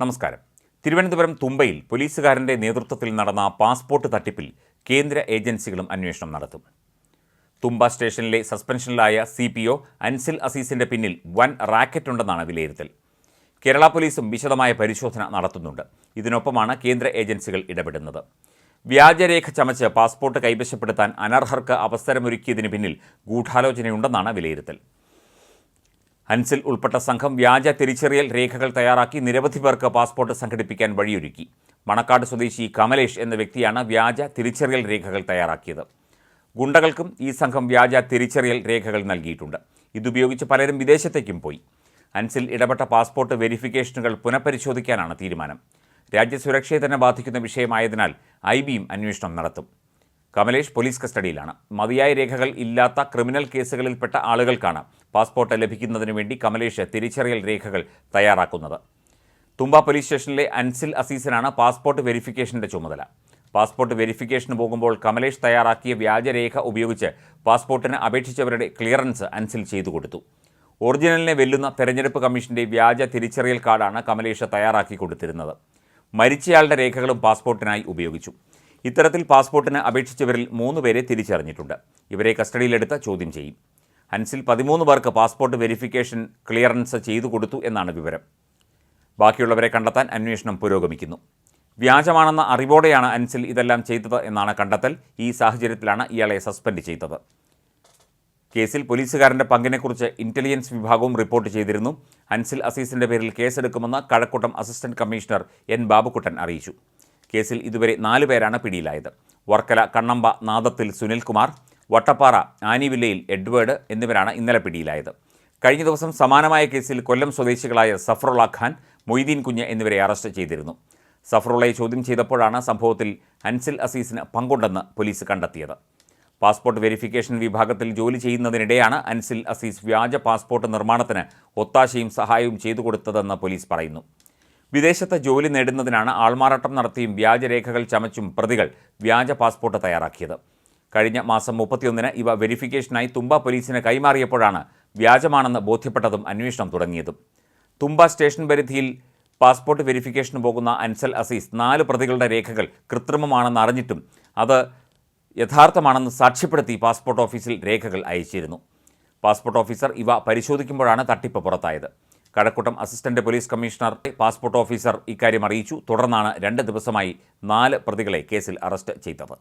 നമസ്കാരം. തിരുവനന്തപുരം തുമ്പയിൽ പോലീസുകാരന്റെ നേതൃത്വത്തിൽ നടന്ന പാസ്പോർട്ട് തട്ടിപ്പിൽ കേന്ദ്ര ഏജൻസികളും അന്വേഷണം നടത്തും. തുമ്പ സ്റ്റേഷനിലെ സസ്പെൻഷനിലായ സി പി ഒ അൻസിൽ അസീസിന്റെ പിന്നിൽ വൻ റാക്കറ്റ് ഉണ്ടെന്നാണ് വിലയിരുത്തൽ. കേരള പോലീസും വിശദമായ പരിശോധന നടത്തുന്നുണ്ട്. ഇതിനൊപ്പമാണ് കേന്ദ്ര ഏജൻസികൾ ഇടപെടുന്നത്. വ്യാജരേഖ ചമച്ച് പാസ്പോർട്ട് കൈവശപ്പെടുത്താൻ അനർഹർക്ക് അവസരമൊരുക്കിയതിന് പിന്നിൽ ഗൂഢാലോചനയുണ്ടെന്നാണ് വിലയിരുത്തൽ. അൻസിൽ ഉൾപ്പെട്ട സംഘം വ്യാജ തിരിച്ചറിയൽ രേഖകൾ തയ്യാറാക്കി നിരവധി പേർക്ക് പാസ്പോർട്ട് സംഘടിപ്പിക്കാൻ വഴിയൊരുക്കി. മണക്കാട് സ്വദേശി കമലേഷ് എന്ന വ്യക്തിയാണ് വ്യാജ തിരിച്ചറിയൽ രേഖകൾ തയ്യാറാക്കിയത്. ഗുണ്ടകൾക്കും ഈ സംഘം വ്യാജ തിരിച്ചറിയൽ രേഖകൾ നൽകിയിട്ടുണ്ട്. ഇതുപയോഗിച്ച് പലരും വിദേശത്തേക്കും പോയി. ഹൻസിൽ ഇടപെട്ട പാസ്പോർട്ട് വെരിഫിക്കേഷനുകൾ പുനഃപരിശോധിക്കാനാണ് തീരുമാനം. രാജ്യസുരക്ഷയെ തന്നെ ബാധിക്കുന്ന വിഷയമായതിനാൽ ഐ ബിയും അന്വേഷണം നടത്തും. കമലേഷ് പോലീസ് കസ്റ്റഡിയിലാണ്. മതിയായ രേഖകൾ ഇല്ലാത്ത ക്രിമിനൽ കേസുകളിൽപ്പെട്ട ആളുകൾക്കാണ് പാസ്പോർട്ട് ലഭിക്കുന്നതിന് വേണ്ടി കമലേഷ് തിരിച്ചറിയൽ രേഖകൾ തയ്യാറാക്കുന്നത്. തുമ്പ പോലീസ് സ്റ്റേഷനിലെ അൻസിൽ അസീസിനാണ് പാസ്പോർട്ട് വെരിഫിക്കേഷന്റെ ചുമതല. പാസ്പോർട്ട് വെരിഫിക്കേഷന് പോകുമ്പോൾ കമലേഷ് തയ്യാറാക്കിയ വ്യാജരേഖ ഉപയോഗിച്ച് പാസ്പോർട്ടിന് അപേക്ഷിച്ചവരുടെ ക്ലിയറൻസ് അൻസിൽ ചെയ്തു കൊടുത്തു. ഒറിജിനലിനെ വെല്ലുന്ന തെരഞ്ഞെടുപ്പ് കമ്മീഷന്റെ വ്യാജ തിരിച്ചറിയൽ കാർഡാണ് കമലേഷ് തയ്യാറാക്കി കൊടുത്തിരുന്നത്. മരിച്ചയാളുടെ രേഖകളും പാസ്പോർട്ടിനായി ഉപയോഗിച്ചു. ഇത്തരത്തിൽ പാസ്പോർട്ടിന് അപേക്ഷിച്ചവരിൽ മൂന്ന് പേരെ തിരിച്ചറിഞ്ഞിട്ടുണ്ട്. ഇവരെ കസ്റ്റഡിയിലെടുത്ത് ചോദ്യം ചെയ്യും. ഹൻസിൽ പതിമൂന്ന് പേർക്ക് പാസ്പോർട്ട് വെരിഫിക്കേഷൻ ക്ലിയറൻസ് ചെയ്തു കൊടുത്തു എന്നാണ് വിവരം. ബാക്കിയുള്ളവരെ കണ്ടെത്താൻ അന്വേഷണം പുരോഗമിക്കുന്നു. വ്യാജമാണെന്ന അറിവോടെയാണ് അൻസിൽ ഇതെല്ലാം ചെയ്തത് എന്നാണ് കണ്ടെത്തൽ. ഈ സാഹചര്യത്തിലാണ് ഇയാളെ സസ്പെൻഡ് ചെയ്തത്. കേസിൽ പോലീസുകാരന്റെ പങ്കിനെക്കുറിച്ച് ഇന്റലിജൻസ് വിഭാഗവും റിപ്പോർട്ട് ചെയ്തിരുന്നു. അൻസിൽ അസീസിന്റെ പേരിൽ കേസെടുക്കുമെന്ന് Kazhakkoottam assistant commissioner N Babukuttan അറിയിച്ചു. കേസിൽ ഇതുവരെ നാല് പേരാണ് പിടിയിലായത്. വർക്കല കണ്ണമ്പ നാദത്തിൽ സുനിൽകുമാർ വട്ടപ്പാറ ആനിവില്ലയിൽ എഡ്വേർഡ് എന്നിവരാണ് ഇന്നലെ പിടിയിലായത്. കഴിഞ്ഞ ദിവസം സമാനമായ കേസിൽ കൊല്ലം സ്വദേശികളായ സഫറുള്ള ഖാൻ മൊയ്തീൻ കുഞ്ഞ് എന്നിവരെ അറസ്റ്റ് ചെയ്തിരുന്നു. സഫറുള്ളയെ ചോദ്യം ചെയ്തപ്പോഴാണ് സംഭവത്തിൽ അൻസിൽ അസീസിന് പങ്കുണ്ടെന്ന് പോലീസ് കണ്ടെത്തിയത്. പാസ്പോർട്ട് വെരിഫിക്കേഷൻ വിഭാഗത്തിൽ ജോലി ചെയ്യുന്നതിനിടെയാണ് അൻസിൽ അസീസ് വ്യാജ പാസ്പോർട്ട് നിർമ്മാണത്തിന് ഒത്താശയും സഹായവും ചെയ്തു കൊടുത്തതെന്ന് പോലീസ് പറയുന്നു. വിദേശത്ത് ജോലി നേടുന്നതിനാണ് ആൾമാറാട്ടം നടത്തിയും വ്യാജരേഖകൾ ചമച്ചും പ്രതികൾ വ്യാജ പാസ്പോർട്ട് തയ്യാറാക്കിയത്. കഴിഞ്ഞ മാസം മുപ്പത്തിയൊന്നിന് ഇവ വെരിഫിക്കേഷനായി തുമ്പ പോലീസിന് കൈമാറിയപ്പോഴാണ് വ്യാജമാണെന്ന് ബോധ്യപ്പെട്ടതും അന്വേഷണം തുടങ്ങിയതും. തുമ്പ സ്റ്റേഷൻ പരിധിയിൽ പാസ്പോർട്ട് വെരിഫിക്കേഷന് പോകുന്ന അൻസൽ അസീസ് നാല് പ്രതികളുടെ രേഖകൾ കൃത്രിമമാണെന്ന് അറിഞ്ഞിട്ടും അത് യഥാർത്ഥമാണെന്ന് സാക്ഷ്യപ്പെടുത്തി പാസ്പോർട്ട് ഓഫീസിൽ രേഖകൾ അയച്ചിരുന്നു. പാസ്പോർട്ട് ഓഫീസർ ഇവ പരിശോധിക്കുമ്പോഴാണ് തട്ടിപ്പ് പുറത്തായത്. Kazhakkoottam assistant police commissioner passport officer ഇക്കാര്യം അറിയിച്ചു. തുടർന്നാണ് രണ്ട് ദിവസമായി നാല് പ്രതികളെ കേസിൽ അറസ്റ്റ് ചെയ്തത്.